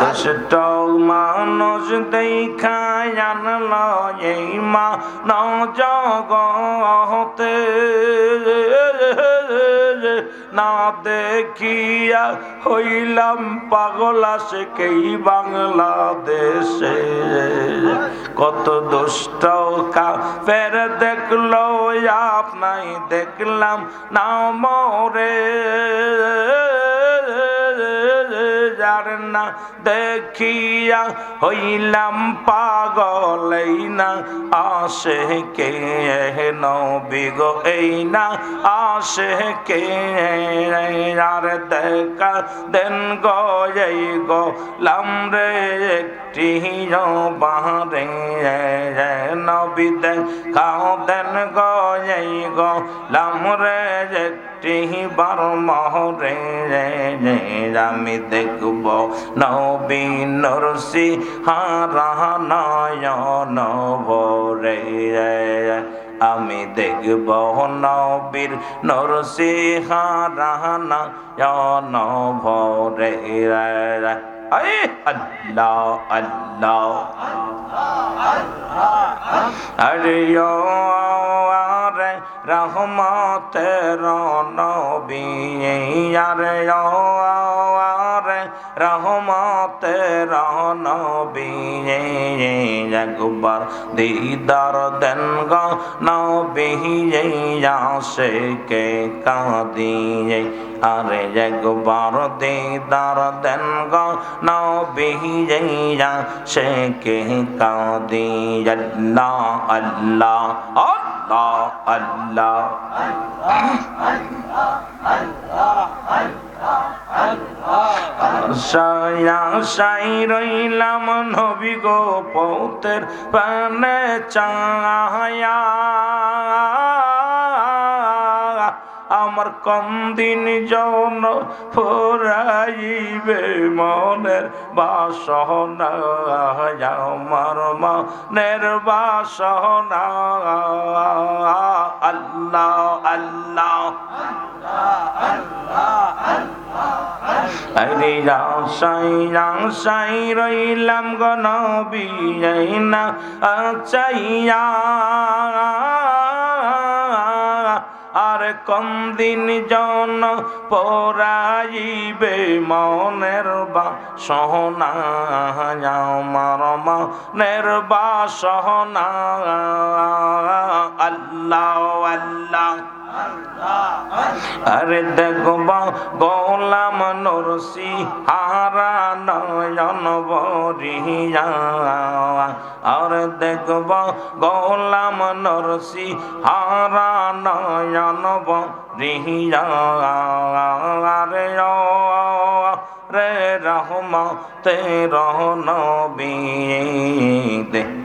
দুষ্ট মানুষ দেখায় আনল এই মা নজগতে না দেখিয়া হইলাম পাগলা সে কেই বাংলাদেশে। কত দুষ্ট কা ফের দেখল আপনাই দেখলাম না মরে। যার না দেখিয়া হইলাম পাগল এই না আসে কে নবী গো, এই না আসে কে আর দেখা দেন গো, এই গো লাম রে একটি বাহারে নবী দেখাও দেন গো, এই গো লাম রে একটি বার মহরে। আমি দেখব নবী নরসি হারানায়ন ভরে আমি দেখব নবীর নরসি হারানা ভরে আরে রে রহমতের নবী আরে রে রহমতের নবী একবার দিদার দেন গ নবী আসে কে কাঁদিয়ে আরে একবার দিদার দেন গ নবী আসে কে কাঁদি আল্লাহ আল্লাহ আল্লাহ আল্লাহ সায়া সাই রইলাম নবী গো পৌতের পানে চায়া। আমার কম দিন যৌন ফুরাইবে মনের বাসনা, আমার মনের বাসনা। আল্লাহ আল্লাহ। আরে সাই সাই রইলাম গনবি না চাইয়া আর কম দিন জন পরাইবে মনের বা সহনা আমার মনের বা সহনা আল্লাহ আল্লাহ। আরে দেখব গোলাম নরসি, হারা নয়ন বরিয়া। আর দেখব গোলাম নরসি, হারা নয়ন বরিয়া। রে রে রহম তে রহন বিদে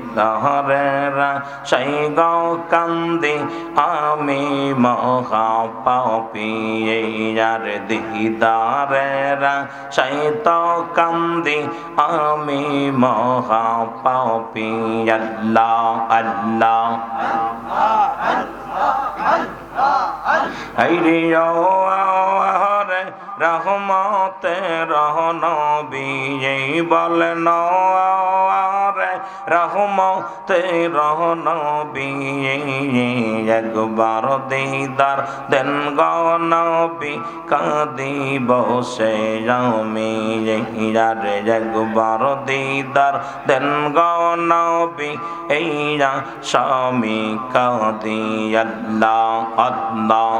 রে সেই গৌ কান্দি আমি মহা পাপিয়ে যার দিদারে সেই তো কান্দি আমি মহা পাপি আল্লাহ আল্লাহ হরে রে রহমতে রহন বিয়ে বলেন রে রহমতে রহন বিয়ে একবার দিদার দেন গনবি কাঁদি বসে আমি রে একবার দিদার দেন গনবি এইরা স্বামী কাঁদি আল্লাহ আল্লাহ।